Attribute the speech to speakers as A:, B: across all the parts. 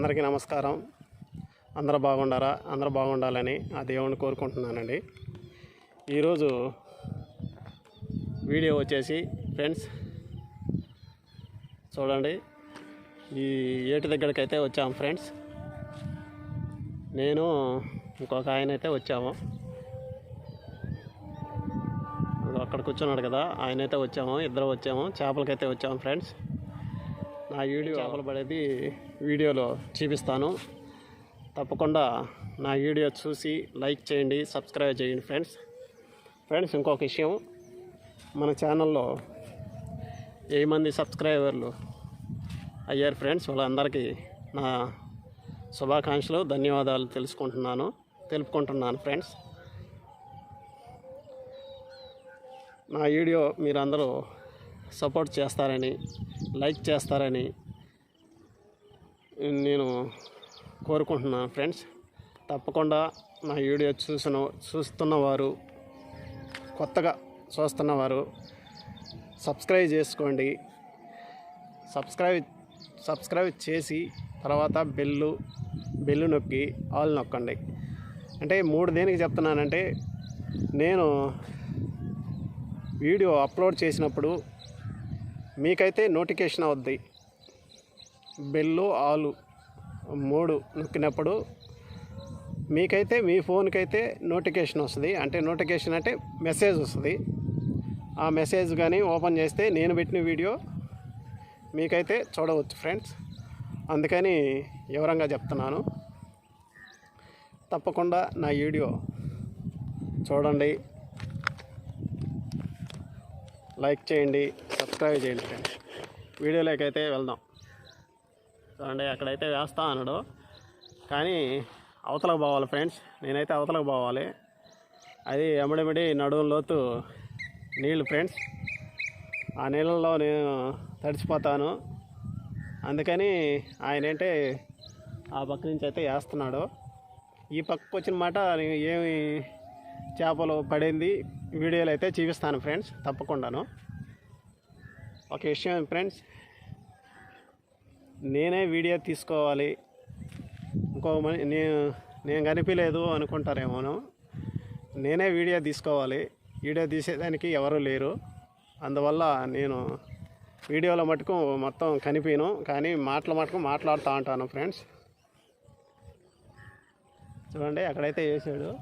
A: అందరికీ నమస్కారం. అందరూ బాగుండారా? అందరూ బాగుండాలని ఆ దేవుణ్ణి కోరుకుంటున్నానండి. ఈరోజు వీడియో వచ్చేసి ఫ్రెండ్స్ చూడండి. ఈ ఏటి దగ్గరికి అయితే వచ్చాము ఫ్రెండ్స్. నేను ఇంకొక ఆయన అయితే వచ్చాము అక్కడ కూర్చున్నాడు కదా ఆయన అయితే వచ్చాము ఇద్దరు వచ్చాము చేపలకైతే వచ్చాము ఫ్రెండ్స్. నా వీడియో చేపలు పడేది వీడియోలో చూపిస్తాను. తప్పకుండా నా వీడియో చూసి లైక్ చేయండి సబ్స్క్రైబ్ చేయండి ఫ్రెండ్స్. ఫ్రెండ్స్ ఇంకొక విషయం. మన ఛానల్లో ఏ మంది సబ్స్క్రైబర్లు అయ్యారు ఫ్రెండ్స్? వాళ్ళందరికీ నా శుభాకాంక్షలు ధన్యవాదాలు తెలుసుకుంటున్నాను తెలుపుకుంటున్నాను ఫ్రెండ్స్. నా వీడియో మీరందరూ సపోర్ట్ చేస్తారని లైక్ చేస్తారని నేను కోరుకుంటున్నాను ఫ్రెండ్స్ తప్పకుండా నా వీడియో చూసిన చూస్తున్నవారు కొత్తగా చూస్తున్నవారు సబ్స్క్రైబ్ చేసుకోండి. సబ్స్క్రైబ్ సబ్స్క్రైబ్ చేసి తర్వాత బెల్లు బెల్లు నొక్కి ఆల్ నొక్కండి. అంటే మూడు దేనికి చెప్తున్నానంటే నేను వీడియో అప్లోడ్ చేసినప్పుడు మీకైతే నోటిఫికేషన్ అవుద్ది. బెల్లు ఆలు మూడు నొక్కినప్పుడు మీకైతే మీ ఫోన్కి అయితే నోటిఫికేషన్ వస్తుంది. అంటే నోటిఫికేషన్ అంటే మెసేజ్ వస్తుంది. ఆ మెసేజ్ కానీ ఓపెన్ చేస్తే నేను పెట్టిన వీడియో మీకైతే చూడవచ్చు ఫ్రెండ్స్. అందుకని వివరంగా చెప్తున్నాను. తప్పకుండా నా వీడియో చూడండి. లైక్ చేయండి సబ్స్క్రైబ్ చేయండి ఫ్రెండ్స్. వీడియోలోకి అయితే వెళ్దాం. చూడండి అక్కడైతే వేస్తా అన్నాడు. కానీ అవతలకు పోవాలి ఫ్రెండ్స్. నేనైతే అవతలకు పోవాలి. అది ఎమ్మడిమిడి నడువు లోతు నీళ్ళు ఫ్రెండ్స్. ఆ నీళ్ళల్లో నేను తడిచిపోతాను. అందుకని ఆయన ఏంటే ఆ పక్క నుంచి అయితే వేస్తున్నాడు. ఈ పక్కకు వచ్చిన మాట ఏమి చేపలు పడింది వీడియోలు అయితే చూపిస్తాను ఫ్రెండ్స్. తప్పకుండాను. ఒక విషయం ఫ్రెండ్స్ నేనే వీడియో తీసుకోవాలి. ఇంకో మని నేను నేను కనిపించలేదు అనుకుంటారేమోను. నేనే వీడియో తీసుకోవాలి. వీడియో తీసేదానికి ఎవరు లేరు. అందువల్ల నేను వీడియోలో మటుకు మొత్తం కనిపించను కానీ మాటల మటుకు మాట్లాడుతూ ఉంటాను ఫ్రెండ్స్. చూడండి అక్కడైతే వేసాడు.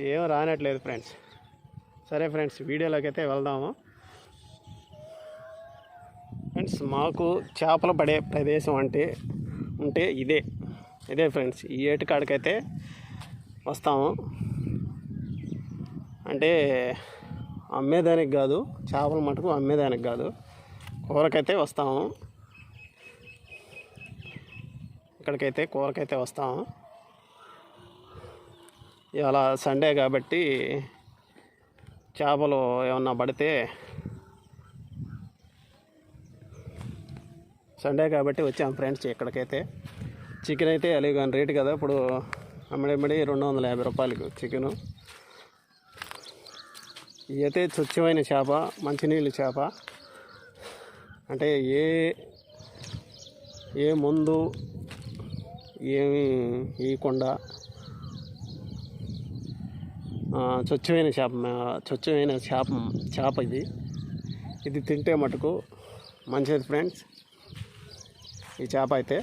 A: ఏం రానట్లేదు ఫ్రెండ్స్. సరే ఫ్రెండ్స్ వీడియోలోకి అయితే వెళ్దాము. ఫ్రెండ్స్ మాకు చేపలు పడే ప్రదేశం అంటే ఉంటే ఇదే. ఇదే ఫ్రెండ్స్ ఈ ఏటికాడికైతే వస్తాము. అంటే అమ్మేదానికి కాదు చేపల మటుకు అమ్మేదానికి కాదు. కూరకైతే వస్తాము. ఇక్కడికైతే కూరకైతే వస్తాము. ఇవాళ సండే కాబట్టి చేపలు ఏమన్నా పడితే సండే కాబట్టి వచ్చాం ఫ్రెండ్స్ ఇక్కడికైతే. చికెన్ అయితే అలిగాను రేటు కదా ఇప్పుడు అమ్మడిమ్మడి రెండు వందల యాభై రూపాయలకు చికెను ఇదైతే స్వచ్ఛమైన చేప మంచినీళ్ళు చేప. అంటే ఏ ఏ మందు ఏమి వేయకుండా స్వచ్ఛమైన చేప స్వచ్ఛమైన చేప చేప ఇది. ఇది తింటే మటుకు మంచిది ఫ్రెండ్స్. ఈ చేప అయితే.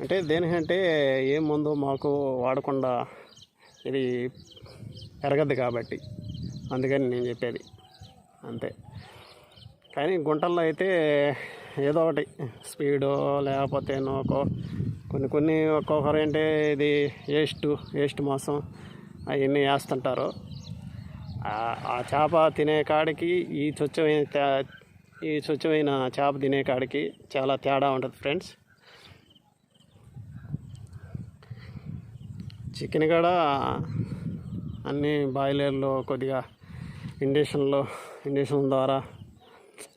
A: అంటే దేనికంటే ఏ మందు మాకు వాడకుండా ఇది పెరగద్దు కాబట్టి. అందుకని నేను చెప్పేది. అంతే. కానీ గుంటల్లో అయితే ఏదో ఒకటి. స్పీడో లేకపోతే ఒక్కో కొన్ని కొన్ని ఒక్కొక్కరు అంటే ఇది వేస్ట్ వేస్ట్ మాసం అవన్నీ వేస్తుంటారు. ఆ- చేప తినే కాడికి ఈ స్వచ్ఛమైన ఈ స్వచ్ఛమైన చేప తినే కాడికి చాలా తేడా ఉంటుంది ఫ్రెండ్స్. చికెన్ కూడా అన్ని బాయిలర్లో కొద్దిగా ఇండక్షన్లో ఇండక్షన్ ద్వారా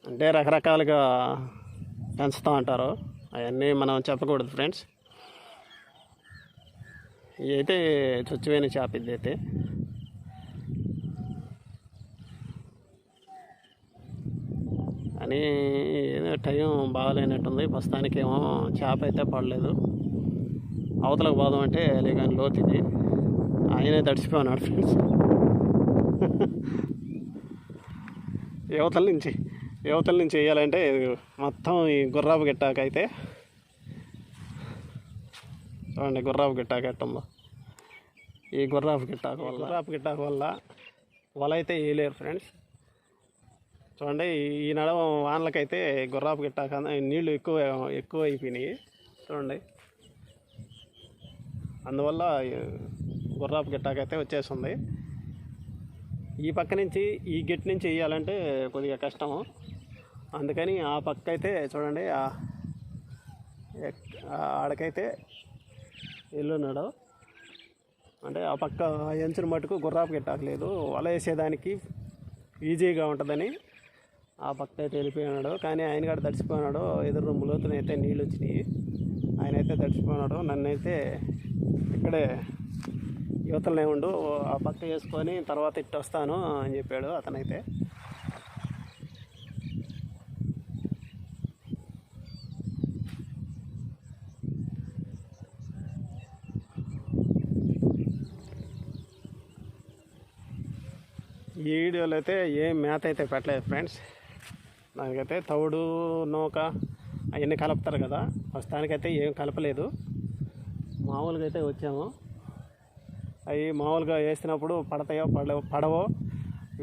A: అంటే రకరకాలుగా పెంచుతూ ఉంటారు. అవన్నీ మనం చెప్పకూడదు ఫ్రెండ్స్. ఇదైతే స్వచ్ఛమైన చేప ఇదైతే. ఏదో టైం బాగాలేనట్టుంది. ప్రస్తుతానికి ఏమో చేప అయితే పడలేదు. అవతలకు పోదాం అంటే లేకని లోతు ఇది ఆయనే తడిసిపోయినాడు ఫ్రెండ్స్. యువతల నుంచి యువతల నుంచి వేయాలంటే మొత్తం ఈ గుర్రాపు గిట్టాకైతే చూడండి గుర్రాపు గిట్టాక ఎట్టుందో ఈ గుర్రాపు గిట్టాకు వల్ల గుర్రాపు గిట్టాకు వల్ల వల అయితే వేయలేరు ఫ్రెండ్స్. చూడండి ఈ- ఈ నడవ వానలకైతే గుర్రాపు గిట్టాక నీళ్ళు ఎక్కువ ఎక్కువ అయిపోయినాయి చూడండి. అందువల్ల గుర్రాపు గిట్టాకైతే వచ్చేస్తుంది ఈ పక్క నుంచి ఈ గెట్ నుంచి వేయాలంటే కొద్దిగా కష్టము. అందుకని ఆ పక్క అయితే చూడండి ఆ- ఆడకైతే ఎల్లున్నాడు అంటే ఆ పక్క ఎంచుని మటుకు గుర్రాపు గిట్టాకలేదు వల వేసేదానికి ఈజీగా ఉంటుందని ఆ పక్క అయితే వెళ్ళిపోయినాడు కానీ ఆయన కూడా తడిసిపోయినాడు ఎదురు రొమ్ములోతున అయితే నీళ్ళు వచ్చినాయి ఆయన అయితే తడిసిపోయినాడు నన్ను అయితే ఇక్కడే యువతలనే ఉండు ఆ పక్క వేసుకొని తర్వాత ఇట్టు వస్తాను అని చెప్పాడు అతనైతే. ఈ వీడియోలో అయితే ఏం మేత అయితే పెట్టలేదు ఫ్రెండ్స్. దానికైతే తౌడు నూక అవన్నీ కలుపుతారు కదా. ప్రస్తుతానికైతే ఏం కలపలేదు. మామూలుగా అయితే వచ్చాము. అవి మామూలుగా వేసినప్పుడు పడతాయో పడవ పడవో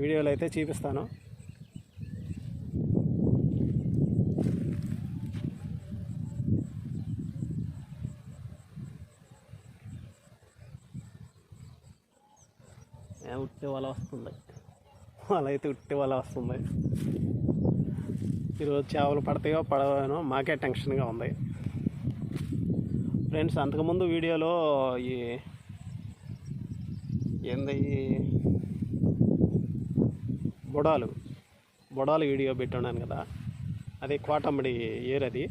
A: వీడియోలు అయితే చూపిస్తాను. ఉట్టే ఉట్టి వల వస్తుంది. వాళ్ళైతే అయితే ఉట్టి వల వస్తుంది. ఈరోజు చేపలు పడతాయో పడవేనో మాకే టెన్షన్గా ఉంది. ఫ్రెండ్స్ అంతకుముందు వీడియోలో ఈ ఏంది బుడాలు బుడాలు వీడియో పెట్టున్నాను కదా అది కోటమ్మడి ఏర్ అది.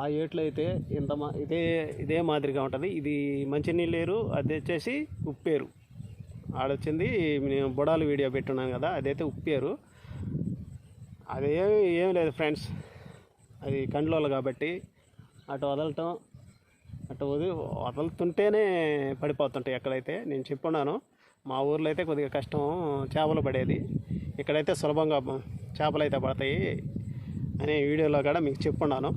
A: ఆ ఏట్లో అయితే ఇంత మా ఇదే ఇదే మాదిరిగా ఉంటుంది. ఇది మంచినీళ్ళు ఏరు అది వచ్చేసి ఉప్పేరు. ఆడొచ్చింది నేను బుడాలు వీడియో పెట్టున్నాను కదా అదైతే ఉప్పేరు. అదే ఏం లేదు ఫ్రెండ్స్. అది కండ్లోలు కాబట్టి అటు వదలటం అటు వదిలి వదులుతుంటేనే పడిపోతుంటాయి ఎక్కడైతే. నేను చెప్పున్నాను మా ఊర్లో అయితే కొద్దిగా కష్టం చేపలు పడేది. ఇక్కడైతే సులభంగా చేపలు అయితే పడతాయి అనే వీడియోలో కూడా మీకు చెప్పున్నాను.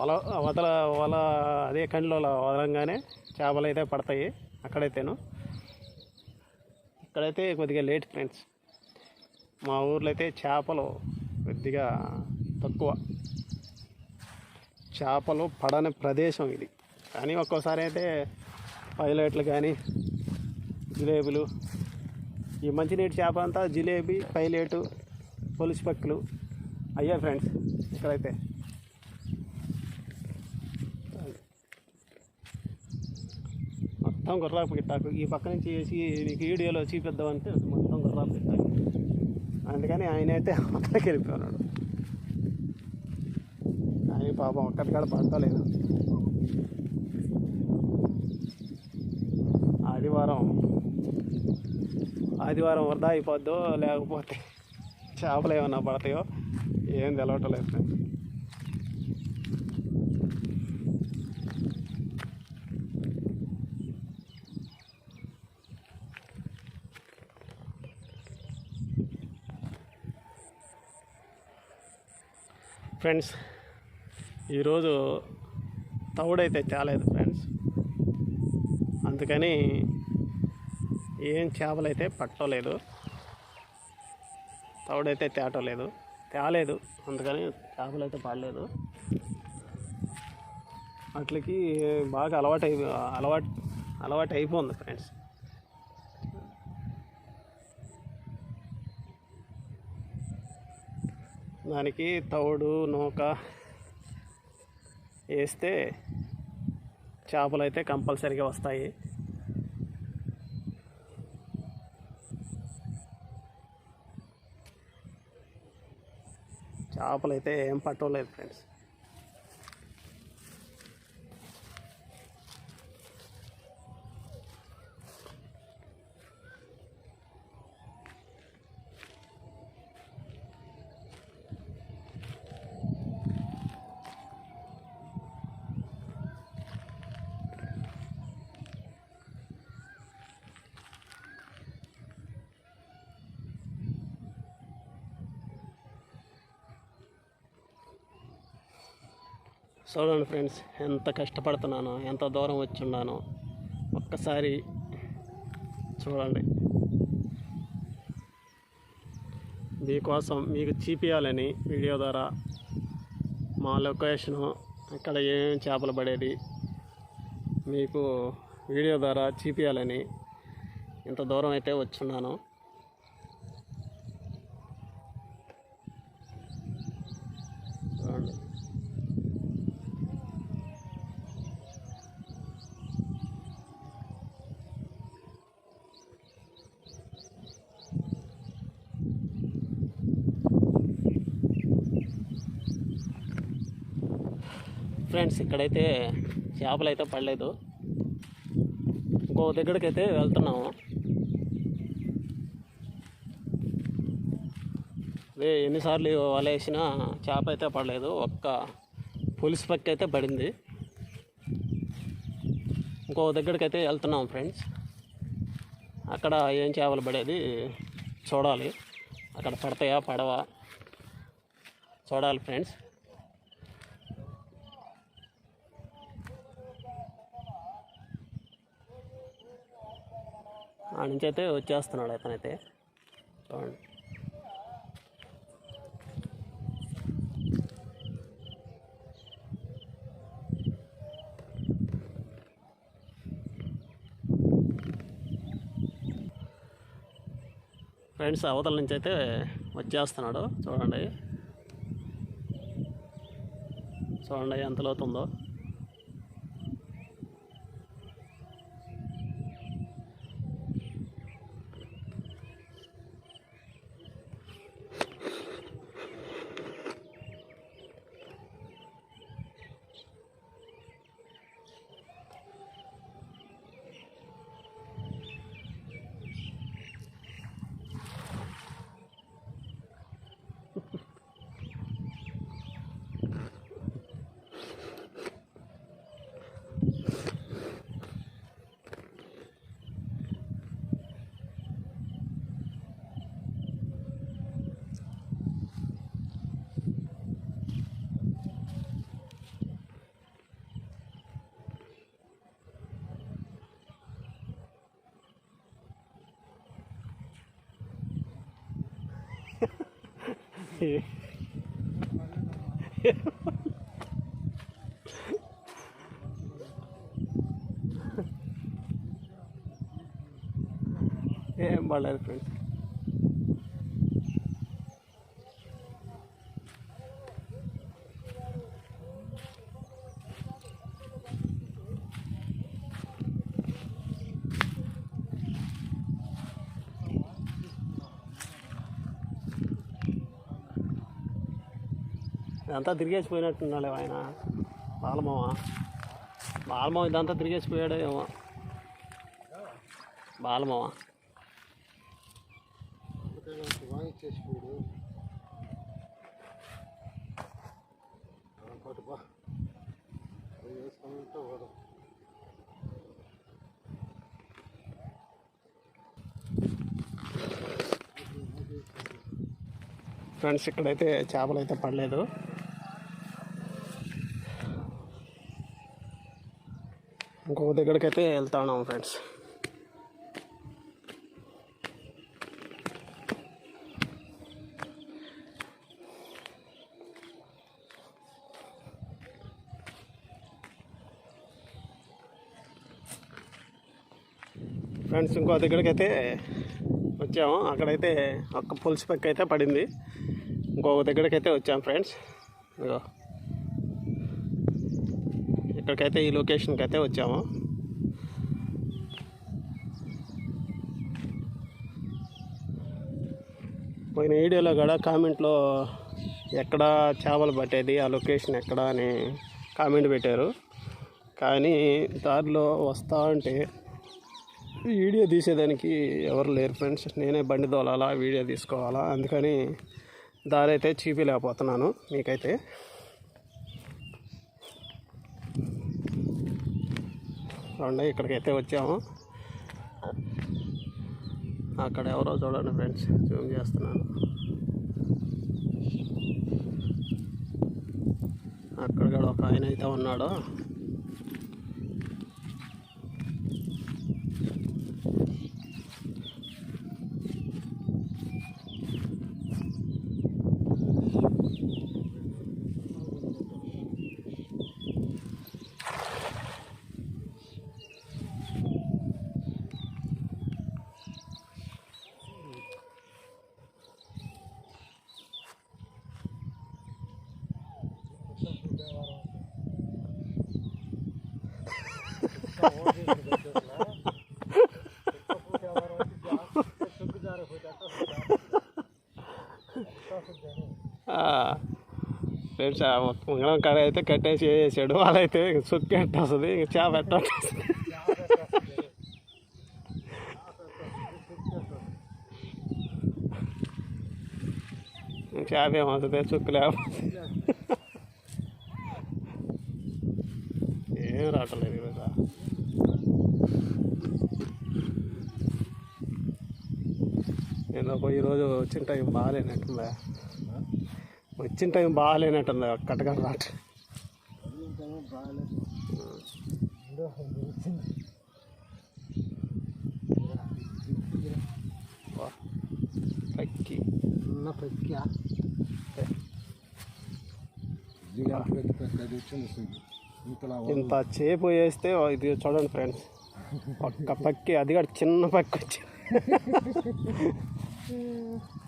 A: వల వదల వల అదే కండ్లో వదలంగానే చేపలు అయితే పడతాయి. అక్కడైతేను. ఇక్కడైతే కొద్దిగా లేట్ ఫ్రెండ్స్. మా ఊర్లో అయితే చేపలు కొద్దిగా తక్కువ. చేపలు పడని ప్రదేశం ఇది. కానీ ఒక్కోసారి అయితే పైలట్లు కానీ జిలేబీలు ఈ మంచినీటి చేప అంతా జిలేబీ పైలేటు పొలుసు పక్కులు. అయ్యా ఫ్రెండ్స్ ఇక్కడైతే మొత్తం గుర్రాపు గిట్టాకు ఈ పక్క నుంచి వేసి నీకు వీడియోలో చూపిద్దామంటే మొత్తం గుర్రాపు గిట్టాకు అందుకని ఆయన అయితే అక్కడికి వెళ్ళిపోయినాడు ఆయన పాపం ఒక్కటి పడతలేదు. ఆదివారం ఆదివారం వరద అయిపోద్దో లేకపోతే చేపలు ఏమన్నా పడతాయో ఏం తెలవటం లేదు. ఫ్రెండ్స్ ఈరోజు తవుడైతే తేలేదు ఫ్రెండ్స్. అందుకని ఏం చేపలు అయితే పట్టలేదు. తవుడైతే తేటలేదు తేలేదు అందుకని చేపలైతే పడలేదు. వాటికి బాగా అలవాటు అయి అలవాటు అలవాటు అయిపోయింది ఫ్రెండ్స్. దానికి తవుడు నూక వేస్తే చేపలు అయితే కంపల్సరీగా వస్తాయి. చేపలు అయితే ఏం పట్టలేదు ఫ్రెండ్స్. చూడండి ఫ్రెండ్స్ ఎంత కష్టపడుతున్నానో ఎంత దూరం వచ్చి ఉన్నానో. ఒక్కసారి చూడండి. మీకోసం మీకు చూపించాలని వీడియో ద్వారా మా లొకేషను ఇక్కడ ఏమేమి చేపలు పడేది మీకు వీడియో ద్వారా చూపించాలని ఇంత దూరం అయితే వచ్చున్నాను చూడండి ఫ్రెండ్స్ ఇక్కడైతే చేపలు అయితే పడలేదు. ఇంకో దగ్గరికి అయితే వెళ్తున్నాము. అదే ఎన్నిసార్లు వలేసినా చేప అయితే పడలేదు. ఒక్క పులిసి పక్క అయితే పడింది. ఇంకో దగ్గరికి అయితే వెళ్తున్నాం ఫ్రెండ్స్. అక్కడ ఏం చేపలు పడేది చూడాలి. అక్కడ పడతాయా పడవా? చూడాలి ఫ్రెండ్స్. ఆ నుంచి అయితే వచ్చేస్తున్నాడు అతనైతే. చూడండి. ఫ్రెండ్స్ అవతల నుంచి అయితే వచ్చేస్తున్నాడు. చూడండి. చూడండి ఎంత లోతుందో. ఏం పడలేదు ఫ్రెండ్స్ ఇదంతా తిరిగేసిపోయినట్టున్నాడు ఆయన. బాలమావ బాలమావ ఇదంతా తిరిగేసిపోయాడు ఏమో
B: బాలమావ
A: ఫ్రెండ్స్ ఇక్కడైతే చేపలు అయితే పడలేదు. ఒక దగ్గరికి అయితే వెళ్తా ఉన్నాం ఫ్రెండ్స్ ఫ్రెండ్స్ ఇంకో దగ్గరికి అయితే వచ్చాము. అక్కడైతే ఒక్క పులుసు పక్క అయితే పడింది. ఇంకొక దగ్గరికి అయితే వచ్చాము ఫ్రెండ్స్ ఇదిగో. ఇక్కడికైతే ఈ లొకేషన్కి అయితే వచ్చాము. పోయిన వీడియోలో కూడా కామెంట్లో ఎక్కడ చేపలు పట్టేది ఆ లొకేషన్ ఎక్కడ అని కామెంట్ పెట్టారు. కానీ దారిలో వస్తా ఉంటే వీడియో తీసేదానికి ఎవరు లేరు ఫ్రెండ్స్. నేనే బండి తోలాలా వీడియో తీసుకోవాలా అందుకని దారి అయితే చూపించలేకపోతున్నాను మీకైతే. చూడండి ఇక్కడికైతే వచ్చాము. అక్కడ ఎవరో చూడండి ఫ్రెండ్స్ జూమ్ చేస్తున్నాను. అక్కడ కూడా ఒక ఆయన అయితే ఉన్నాడు. ఫ్రెండ్స్ ఉంగరం కాడ అయితే కట్టేసి వేసాడు వాళ్ళైతే సుక్కి ఎట్ట వస్తుంది ఇంక చేప ఎట్ట వస్తుంది? చేప ఏమవుతుంది చుక్కు లేకపోతే. ఏం రావట్లేదు ఈరోజు ఎందుకో ఈరోజు వచ్చిన టైం బాగాలేనట్టుందా. వచ్చిన టైం బాగాలేనట్టుందా కట్టకట్ట రాట. పక్కి
B: ఉన్న పెక్కా వచ్చింది
A: ఇంత చేపు వేస్తే ఇది చూడండి ఫ్రెండ్స్. ఒక్క పక్కి అది కూడా చిన్న పక్కి వచ్చి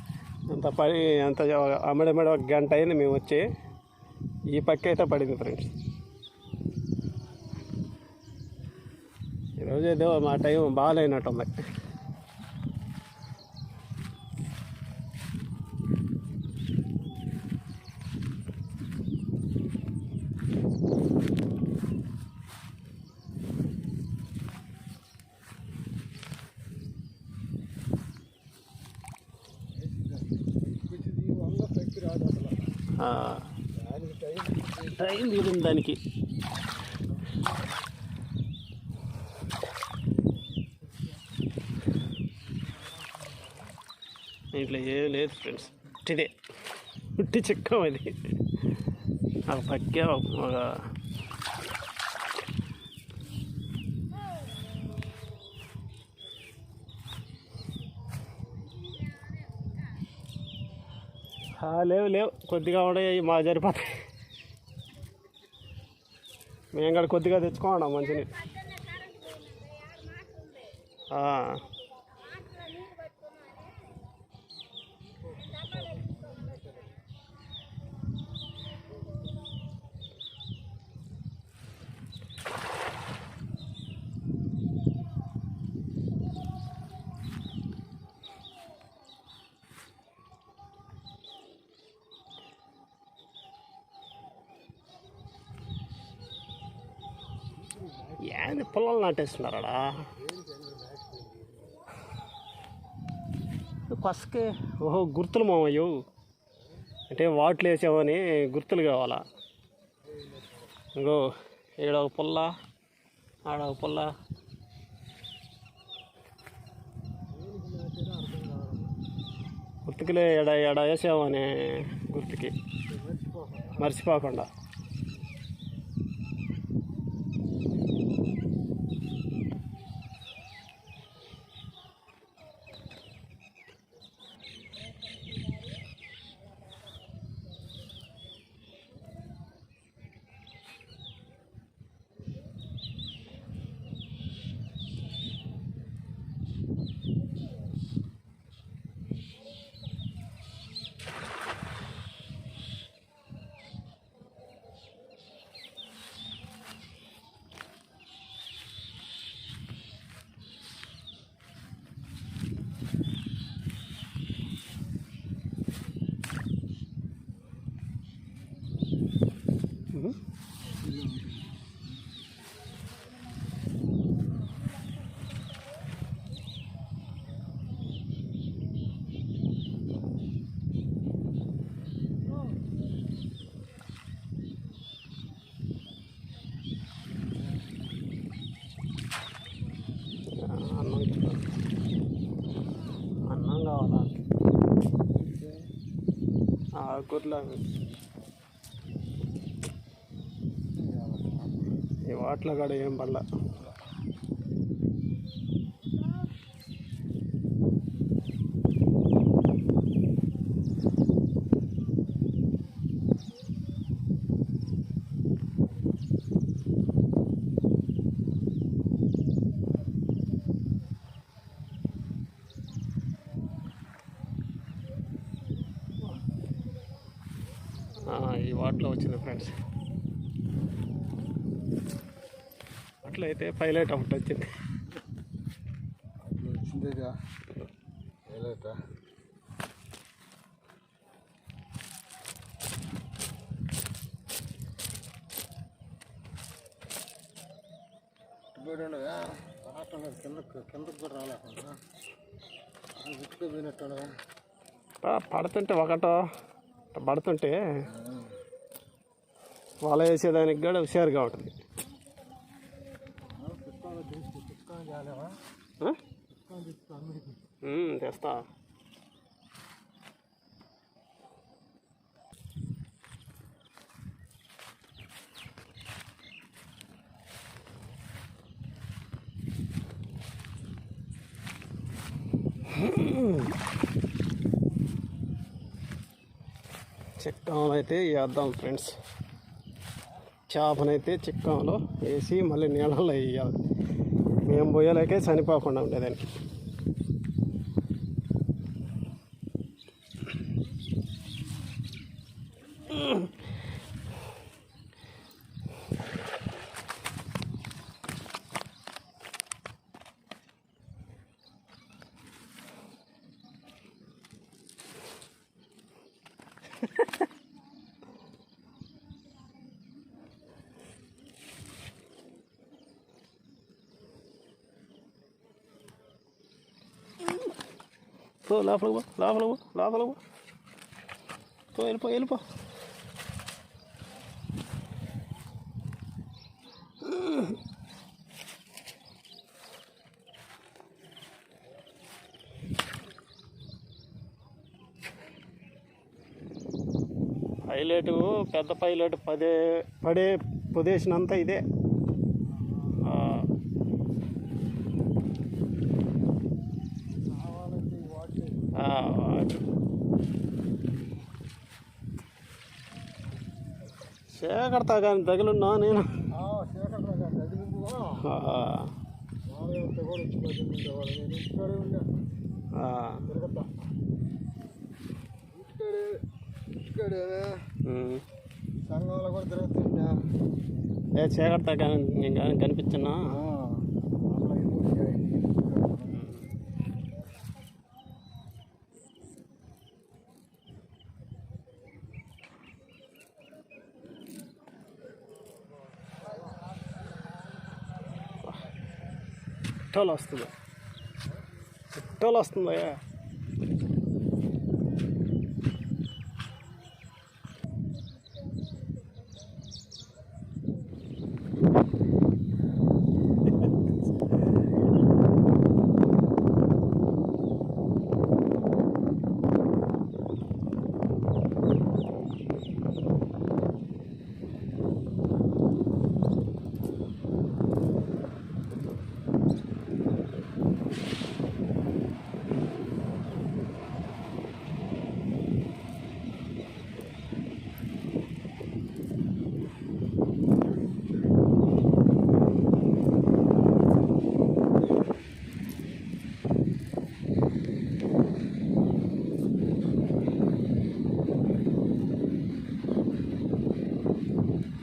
A: అంత పడి అంత అమ్మడమ్మడ ఒక గంట అయింది మేము వచ్చి. ఈ పక్క అయితే పడింది ఫ్రెండ్స్. ఈరోజు ఏదో మా టైం బాగాలేనట్టుంది
B: వల్ల పెక్కి రాదు అసలు
A: ఆ,
B: దానికి టైం
A: టైం దానికి. ఇట్లా ఏం లేదు ఫ్రెండ్స్. ఉట్టిదే ఉట్టి చిక్కం అది. ఒక పక్కే ఒక లేవు లేవు. కొద్దిగా ఉండే మా జరిపోతాయి. మేము కూడా కొద్దిగా తెచ్చుకోండి మంచిని. నాటేస్తున్నారాడా కొసకే ఓహో గుర్తులు మామయ్యో. అంటే వాట్లు వేసామని గుర్తులు కావాలా? ఇంకో ఈడ ఒక పుల్ల ఆడ ఒక పుల్ల. గుర్తుకులే ఎడ ఎడ వేసామని గుర్తుకి. మర్చిపోకుండా. ఆకుర్లాగా ఈ వాటిలో కూడా ఏం పడలే. ఫ్రెండ్స్ అట్లయితే పైలట్ ఒకటి వచ్చింది.
B: వచ్చిందేగా. ఆటం కిందకు కూడా రాలేకుండా. గుట్టుకు
A: పడుతుంటే ఒకటో పడుతుంటే వల వేసేదానికి కూడా హుషారుగా ఉంటుంది. తెస్తా. చిక్కంలో అయితే వేద్దాం ఫ్రెండ్స్. చేపనైతే చిక్కంలో వేసి మళ్ళీ నీళ్ళలో వేయాలి. మేము పోయేలాకే చనిపోకుండా ఉండేదానికి. పో లోపలికి పో లోపలికి పో లోపలికి పో. పో వెళ్ళిపో వెళ్ళిపో. పైలట్ పెద్ద పైలట్ పదే పడే పొజిషన్ అంతా ఇదే ఆ,
B: కావాలంటే ఈ వాటి
A: ఆ, చేకడతా కానీ తగిలిన్నా నేను
B: శేఖర్ గారు చదివిందిగా
A: ఆ,
B: మామయ్య అంతా కూడా వచ్చి పద్దెనిమిది ఉండేవాడు నేను ఇంటికాడే ఉన్నా
A: ఆ,
B: తిరగతా ఇంటికాడే ఇంటికాడే
A: ఉమ్.
B: సంఘంలో కూడా తిరుగుతున్నా
A: ఏ చేకడతా కానీ నేను కానీ కనిపించినా? చిట్టోలు వస్తుంది చిట్టోలు వస్తుంది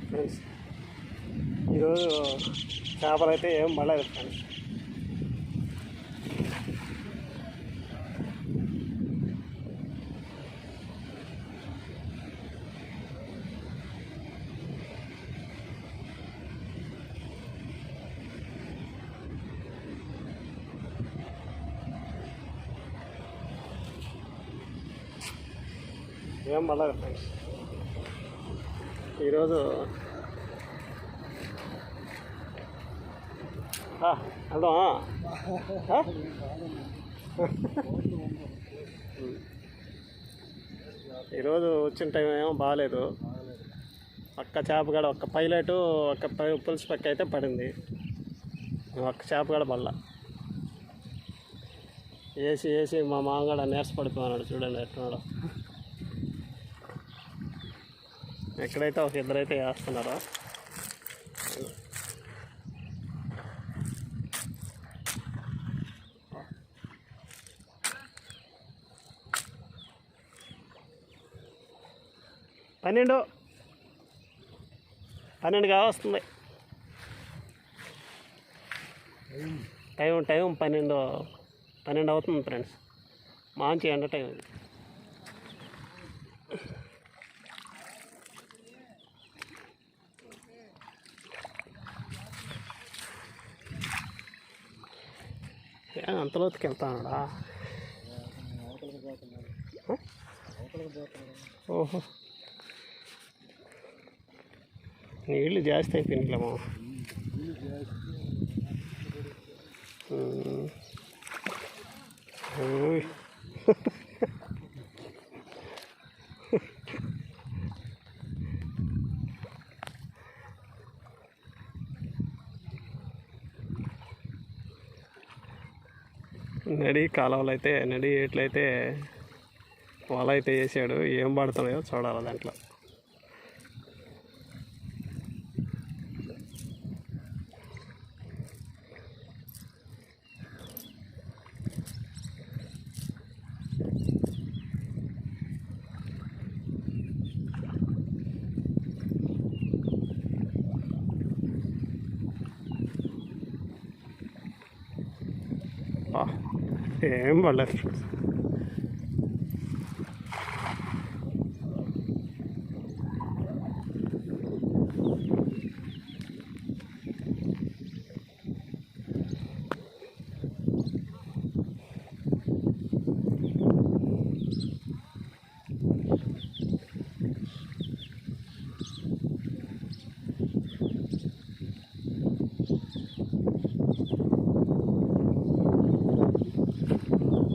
A: ఫ్రెండ్స్ ఈరోజు చేపలు అయితే ఏం పడలేదు ఫ్రెండ్స్ ఏం పడలేదు ఫ్రెండ్స్ ఈరోజు ఆ, ఈరోజు వచ్చిన టైం ఏమో బాగాలేదు ఒక్క చేప కాడ ఒక్క పైలట్ ఒక్క పై- పులుసు పక్క అయితే పడింది. ఒక్క చేప కాడ పడలా వేసి వేసి మా మామగాడ కూడా నీరస పడిపోయినాడు చూడండి ఎట్టున్నాడు ఎక్కడైతే ఒక ఇద్దరైతే వేస్తున్నారో. పన్నెండు. పన్నెండు కావస్తుంది. టైం టైం పన్నెండు పన్నెండు అవుతుంది ఫ్రెండ్స్. మంచి ఎండ టైం ఇది. ఏ, అంత లోతుకి వెళ్తాడా
B: అవతలకి పోతున్నారు
A: హ?
B: అవతలకి పోతున్నారు
A: ఓహో. నీళ్ళు జాస్తి అయిపోయినాయిలేమో
B: ఇల్లు
A: నడి కాలువలు అయితే నడి ఎట్లయితే వల అయితే వేసాడు ఏం పడుతున్నాయో చూడాలి దాంట్లో ఆ, ఏం పడలేదు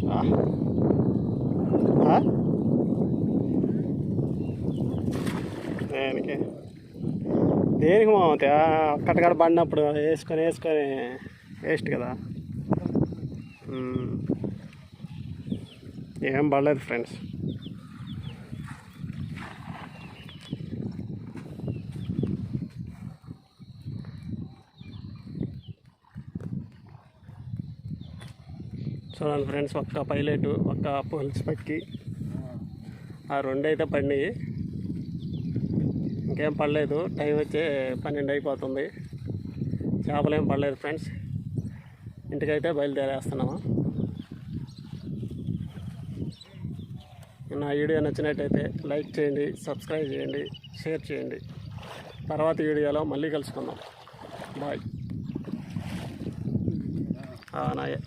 A: ఆ. ఆ? దేనికి. దేనికి మామూలు కట్టకడ పడినప్పుడు వేసుకొని వేసుకొని వేస్ట్ కదా. ఏం పడలేదు ఫ్రెండ్స్. చూడండి ఫ్రెండ్స్ ఒక్క పైలట్ ఒక్క పల్స్ పక్కి ఆ రెండైతే పడినాయి. ఇంకేం పడలేదు. టైం వచ్చి పన్నెండు అయిపోతుంది. చేపలు ఏం పడలేదు ఫ్రెండ్స్. ఇంటికైతే బయలుదేరేస్తున్నాము. నా వీడియో నచ్చినట్టయితే లైక్ చేయండి సబ్స్క్రైబ్ చేయండి షేర్ చేయండి. తర్వాత వీడియోలో మళ్ళీ కలుసుకుందాం. బాయ్. నాయే.